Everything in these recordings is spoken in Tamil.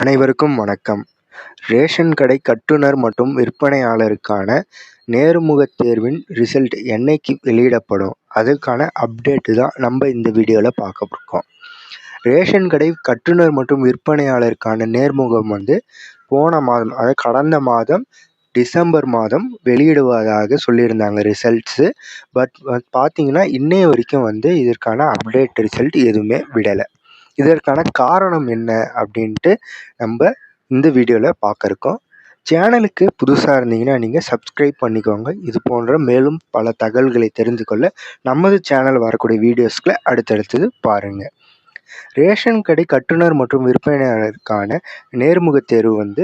அனைவருக்கும் வணக்கம். ரேஷன் கடை கட்டுனர் மற்றும் விற்பனையாளருக்கான நேர்முகத் தேர்வின் ரிசல்ட் என்னைக்கு வெளியிடப்படும்? அதுக்கான அப்டேட்டு தான் நம்ம இந்த வீடியோவில் பார்க்க இருக்கோம் ரேஷன் கடை கட்டுனர் மற்றும் விற்பனையாளருக்கான நேர்முகம் வந்து போன மாதம் அதாவது கடந்த மாதம் டிசம்பர் மாதம் வெளியிடுவதாக சொல்லியிருந்தாங்க ரிசல்ட்ஸு. பட் பார்த்தீங்கன்னா இன்னைய வரைக்கும் வந்து இதற்கான அப்டேட் ரிசல்ட் எதுவுமே விடலை. இதற்கான காரணம் என்ன அப்படின்ட்டு நம்ம இந்த வீடியோவில் பார்க்க இருக்கோம். சேனலுக்கு புதுசாக இருந்தீங்கன்னா நீங்கள் சப்ஸ்கிரைப் பண்ணிக்கோங்க. இது போன்ற மேலும் பல தகவல்களை தெரிந்து கொள்ள நமது சேனல் வரக்கூடிய வீடியோஸ்களை அடுத்தடுத்தது பாருங்கள் ரேஷன் கடை கட்டுனர் மற்றும் விற்பனையாளருக்கான நேர்முகத் தேர்வு வந்து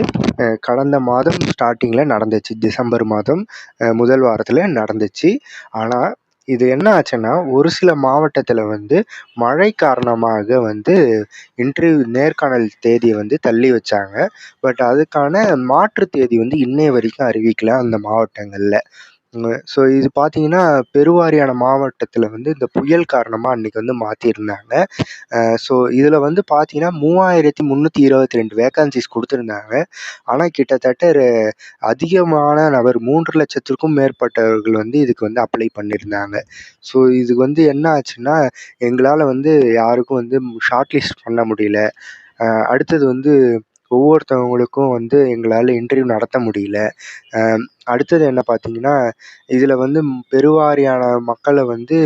கடந்த மாதம் ஸ்டார்டிங்கில் நடந்துச்சு. டிசம்பர் மாதம் முதல் வாரத்தில் நடந்துச்சு. ஆனால் இது என்ன ஆச்சுன்னா ஒரு சில மாவட்டத்தில் வந்து மழை காரணமாக வந்து இன்டர்வியூ நேர்காணல் தேதியை வந்து தள்ளி வச்சாங்க. பட் அதுக்கான மாற்று தேதி வந்து இன்னைய வரைக்கும் அறிவிக்கல அந்த மாவட்டங்களில். ஸோ இது பார்த்தீங்கன்னா பெருவாரியான மாவட்டத்தில் வந்து இந்த புயல் காரணமாக அன்றைக்கி வந்து மாற்றிருந்தாங்க ஸோ இதில் வந்து பார்த்தீங்கன்னா மூவாயிரத்தி முந்நூற்றி இருபத்தி ரெண்டு வேக்கன்சிஸ் கொடுத்துருந்தாங்க. ஆனால் கிட்டத்தட்ட அதிகமான நபர் மூன்று லட்சத்திற்கும் மேற்பட்டவர்கள் வந்து இதுக்கு வந்து அப்ளை பண்ணியிருந்தாங்க ஸோ இதுக்கு வந்து என்ன ஆச்சுன்னா எங்களால் வந்து யாருக்கும் வந்து ஷார்ட் லிஸ்ட் பண்ண முடியல. அடுத்தது வந்து ஒவ்வொருத்தவங்களுக்கும் வந்து எங்களால் இன்டர்வியூ நடத்த முடியல. அடுத்தது என்ன பார்த்தீங்கன்னா இதில் வந்து பெருவாரியான மக்களை வந்து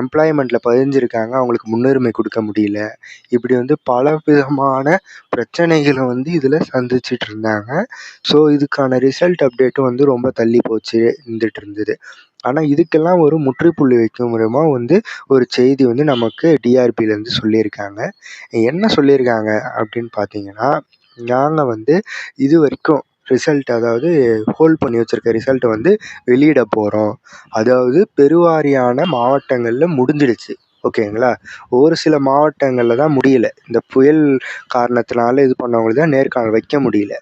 எம்ப்ளாய்மெண்ட்டில் பதிஞ்சிருக்காங்க. அவங்களுக்கு முன்னுரிமை கொடுக்க முடியல. இப்படி வந்து பல விதமான பிரச்சனைகளை வந்து இதில் சந்திச்சிட்டு இருந்தாங்க. ஸோ இதுக்கான ரிசல்ட் அப்டேட்டும் வந்து ரொம்ப தள்ளி போச்சு இருந்துட்டு இருந்தது. ஆனால் இதுக்கெல்லாம் ஒரு முற்றுப்புள்ளி வைக்கும் விதமாக வந்து ஒரு செய்தி வந்து நமக்கு டிஆர்பியிலேருந்து சொல்லியிருக்காங்க. என்ன சொல்லியிருக்காங்க அப்படின்னு பார்த்தீங்கன்னா நாங்கள் வந்து இது வரைக்கும் ரிசல்ட் அதாவது ஹோல்ட் பண்ணி வச்சுருக்க ரிசல்ட்டை வந்து வெளியிட போகிறோம் அதாவது பெருவாரியான மாவட்டங்களில் முடிஞ்சிடுச்சு. ஓகேங்களா? ஒரு சில மாவட்டங்களில் தான் முடியல. இந்த புயல் காரணத்தினால இது பண்ணவங்களுக்கு தான் நேர்காணல் வைக்க முடியல.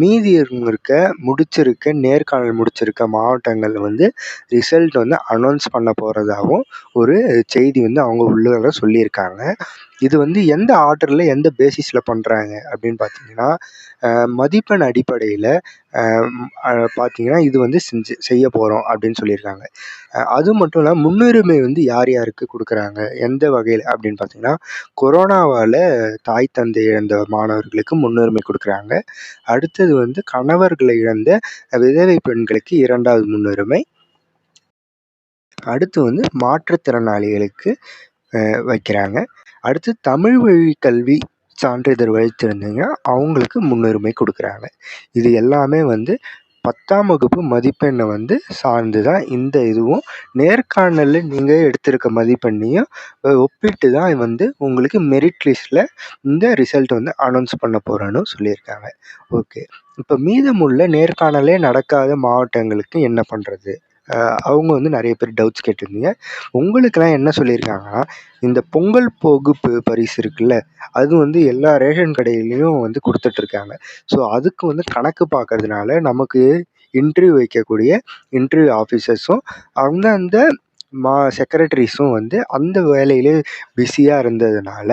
மீதி இருக்க முடிச்சிருக்க நேர்காணல் முடிச்சிருக்க மாவட்டங்கள் வந்து ரிசல்ட் வந்து அனௌன்ஸ் பண்ண போகிறதாகவும் ஒரு செய்தி வந்து அவங்க உள்ளே சொல்லியிருக்காங்க. இது வந்து எந்த ஆர்டரில் எந்த பேசிஸில் பண்ணுறாங்க அப்படின்னு பார்த்தீங்கன்னா மதிப்பெண் அடிப்படையில் பார்த்தீங்கன்னா இது வந்து செஞ்சு செய்ய போகிறோம் அப்படின்னு சொல்லியிருக்காங்க. அது மட்டும் இல்லாமல் முன்னுரிமை வந்து யார் யாருக்கு கொடுக்குறாங்க? எந்த வகையில்? அப்படின்னு பார்த்தீங்கன்னா கொரோனாவால் தாய் தந்தை இழந்த மாணவர்களுக்கு முன்னுரிமை கொடுக்குறாங்க. அடுத்தது வந்து கணவர்களை இழந்த விதவை பெண்களுக்கு இரண்டாவது முன்னுரிமை. அடுத்து வந்து மாற்றுத்திறனாளிகளுக்கு வைக்கிறாங்க. அடுத்து தமிழ் வழி கல்வி சான்றிதழ் வைத்திருந்தீங்கன்னா அவங்களுக்கு முன்னுரிமை கொடுக்குறாங்க. இது எல்லாமே வந்து பத்தாம் வகுப்பு மதிப்பெண்ணை வந்து சார்ந்து தான் இந்த இதுவும் நேர்காணலில் நீங்கள் எடுத்திருக்க மதிப்பெண்ணையும் ஒப்பிட்டு தான் வந்து உங்களுக்கு மெரிட் லிஸ்ட்டில் இந்த ரிசல்ட் வந்து அனௌன்ஸ் பண்ண போகிறேன்னு சொல்லியிருக்காங்க. ஓகே இப்போ மீதமுள்ள நேர்காணலே நடக்காத மாவட்டங்களுக்கு என்ன பண்ணுறது அவங்க வந்து நிறைய பேர் டவுட்ஸ் கேட்டிருந்தீங்க. உங்களுக்கெல்லாம் என்ன சொல்லியிருக்காங்கன்னா இந்த பொங்கல் போகுப்பு பரிசு இருக்குல்ல அது வந்து எல்லா ரேஷன் கடையிலையும் வந்து கொடுத்துட்ருக்காங்க. ஸோ அதுக்கு வந்து கணக்கு பார்க்கறதுனால நமக்கு இன்டர்வியூ வைக்கக்கூடிய இன்டர்வியூ ஆஃபீஸர்ஸும் அந்தந்த மா செக்ரட்டரிஸும் வந்து அந்த வேலையிலே பிஸியாக இருந்ததுனால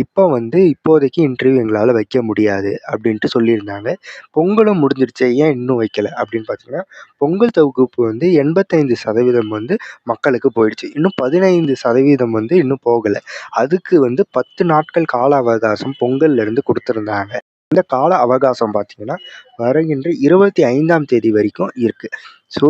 இப்போ வந்து இப்போதைக்கு இன்டர்வியூ எங்களால் வைக்க முடியாது அப்படின்ட்டு சொல்லியிருந்தாங்க. பொங்கலும் முடிஞ்சிருச்சு. ஏன் இன்னும் வைக்கலை? அப்படின்னு பார்த்தீங்கன்னா பொங்கல் தொகுப்பு வந்து எண்பத்தைந்து சதவீதம் வந்து மக்களுக்கு போயிடுச்சு. இன்னும் பதினைந்து சதவீதம் வந்து இன்னும் போகலை. அதுக்கு வந்து பத்து நாட்கள் கால அவகாசம் பொங்கல்லேருந்து கொடுத்துருந்தாங்க. இந்த கால அவகாசம் பார்த்தீங்கன்னா வருகின்ற இருபத்தி ஐந்தாம் தேதி வரைக்கும் இருக்குது ஸோ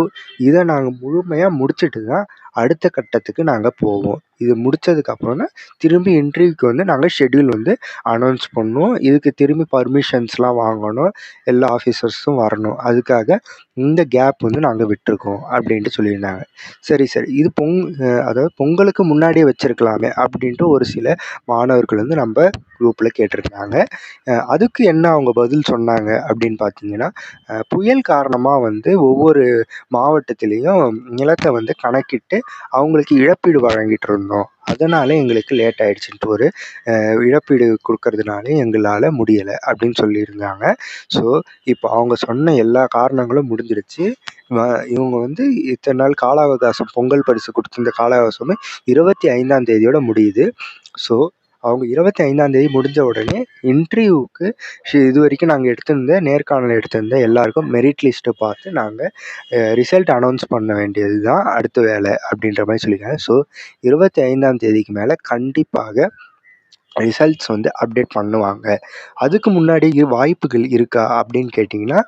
இதை நாங்கள் முழுமையாக முடிச்சுட்டு தான் அடுத்த கட்டத்துக்கு நாங்கள் போவோம். இது முடித்ததுக்கப்புறம் தான் திரும்பி இன்டர்வியூக்கு வந்து நாங்கள் ஷெட்யூல் வந்து அனௌன்ஸ் பண்ணுவோம். இதுக்கு திரும்பி பர்மிஷன்ஸ்லாம் வாங்கணும். எல்லா ஆஃபீஸர்ஸும் வரணும். அதுக்காக இந்த கேப் வந்து நாங்கள் விட்டுருக்கோம் அப்படின்ட்டு சொல்லியிருந்தாங்க. சரி சரி. இது பொங் அதாவது பொங்கலுக்கு முன்னாடியே வச்சுருக்கலாமே அப்படின்ட்டு ஒரு சில மாணவர்கள் வந்து நம்ம குரூப்பில் கேட்டிருந்தாங்க. அதுக்கு என்ன அவங்க பதில் சொன்னாங்க அப்படின்னு பார்த்தீங்கன்னா புயல் காரணமாக வந்து ஒவ்வொரு மாவட்டத்திலையும் நிலத்தை வந்து கணக்கிட்டு அவங்களுக்கு இழப்பீடு வழங்கிட்டு இருந்தோம். அதனால் எங்களுக்கு லேட் ஆகிடுச்சின்ட்டு ஒரு இழப்பீடு கொடுக்கறதுனால எங்களால் முடியலை அப்படின்னு சொல்லியிருந்தாங்க. ஸோ இப்போ அவங்க சொன்ன எல்லா காரணங்களும் முடிஞ்சிடுச்சு இவங்க வந்து இத்தனை நாள் கால அவகாசம் பொங்கல் பரிசு கொடுத்துருந்த கால அவகாசமே இருபத்தி ஐந்தாம் தேதியோட முடியுது. ஸோ அவங்க இருபத்தி ஐந்தாந்தேதி முடிஞ்ச உடனே இன்டர்வியூவுக்கு இது வரைக்கும் நாங்கள் எடுத்திருந்த நேர்காணல் எடுத்திருந்த எல்லாருக்கும் மெரிட் லிஸ்ட்டை பார்த்து நாங்கள் ரிசல்ட் அனௌன்ஸ் பண்ண வேண்டியது தான் அடுத்த வேலை அப்படின்ற மாதிரி சொல்லியிருக்காங்க. ஸோ இருபத்தி ஐந்தாம் தேதிக்கு மேலே கண்டிப்பாக ரிசல்ட்ஸ் வந்து அப்டேட் பண்ணுவாங்க. அதுக்கு முன்னாடி வாய்ப்புகள் இருக்கா அப்படின்னு கேட்டிங்கன்னா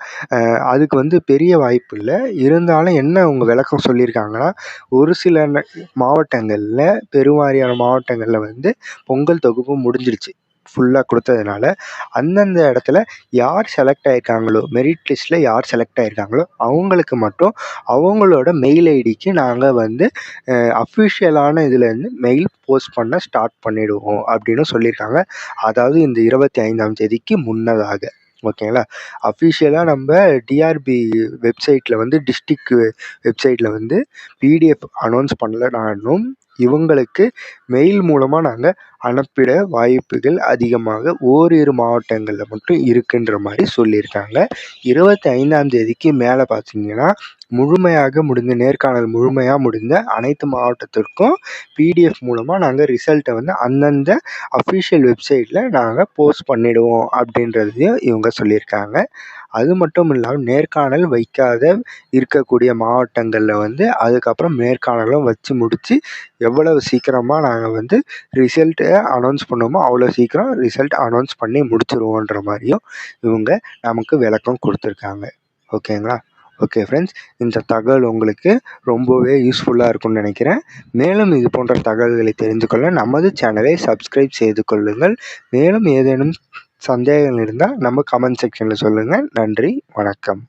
அதுக்கு வந்து பெரிய வாய்ப்பு இல்லை. இருந்தாலும் என்ன அவங்க விளக்கம் சொல்லியிருக்காங்கன்னா ஒரு சில மாவட்டங்களில் பெருவாரியான மாவட்டங்களில் வந்து பொங்கல் தொகுப்பு முடிஞ்சிடுச்சு ஃபுல்லாக கொடுத்ததுனால அந்தந்த இடத்துல யார் செலக்ட் ஆகிருக்காங்களோ மெரிட் லிஸ்ட்டில் யார் செலக்ட் ஆகிருக்காங்களோ அவங்களுக்கு மட்டும் அவங்களோட மெயில் ஐடிக்கு நாங்கள் வந்து அஃபிஷியலான இதுலேருந்து மெயில் போஸ்ட் பண்ண ஸ்டார்ட் பண்ணிடுவோம் அப்படின்னு சொல்லியிருக்காங்க. அதாவது இந்த இருபத்தி ஐந்தாம் தேதிக்கு முன்னதாக. ஓகேங்களா? அஃபிஷியலாக நம்ம டிஆர்பி வெப்சைட்டில் வந்து டிஸ்ட்ரிக் வெப்சைட்டில் வந்து பிடிஎஃப் அனௌன்ஸ் பண்ணலனாலும் இவங்களுக்கு மெயில் மூலமாக நாங்கள் அனுப்பிட வாய்ப்புகள் அதிகமாக ஓரிரு மாவட்டங்களில் மட்டும் இருக்குன்ற மாதிரி சொல்லியிருக்காங்க. இருபத்தி ஐந்தாம் தேதிக்கு மேலே பார்த்தீங்கன்னா முழுமையாக முடிந்த நேர்காணல் முழுமையாக முடிந்த அனைத்து மாவட்டத்திற்கும் பிடிஎஃப் மூலமாக நாங்கள் ரிசல்ட்டை வந்து அந்தந்த அஃபிஷியல் வெப்சைட்டில் நாங்கள் போஸ்ட் பண்ணிடுவோம் அப்படின்றதையும் இவங்க சொல்லியிருக்காங்க. அது மட்டும் இல்லாமல் நேர்காணல் வைக்காத இருக்கக்கூடிய மாவட்டங்களில் வந்து அதுக்கப்புறம் நேர்காணலும் வச்சு முடித்து எவ்வளவு சீக்கிரமாக நாங்கள் வந்து ரிசல்ட்டை அனௌன்ஸ் பண்ணுவோமோ அவ்வளோ சீக்கிரம் ரிசல்ட் அனௌன்ஸ் பண்ணி முடிச்சிருவோன்ற மாதிரியும் இவங்க நமக்கு விளக்கம் கொடுத்துருக்காங்க. ஓகேங்களா? ஓகே ஃப்ரெண்ட்ஸ் இந்த தகவல் உங்களுக்கு ரொம்பவே யூஸ்ஃபுல்லாக இருக்கும்னு நினைக்கிறேன். மேலும் இது போன்ற தகவல்களை தெரிந்து கொள்ள நமது சேனலை சப்ஸ்கிரைப் செய்து கொள்ளுங்கள். மேலும் ஏதேனும் சந்தேகங்கள் இருந்தால் நம்ம கமெண்ட் செக்ஷனில் சொல்லுங்கள். நன்றி வணக்கம்.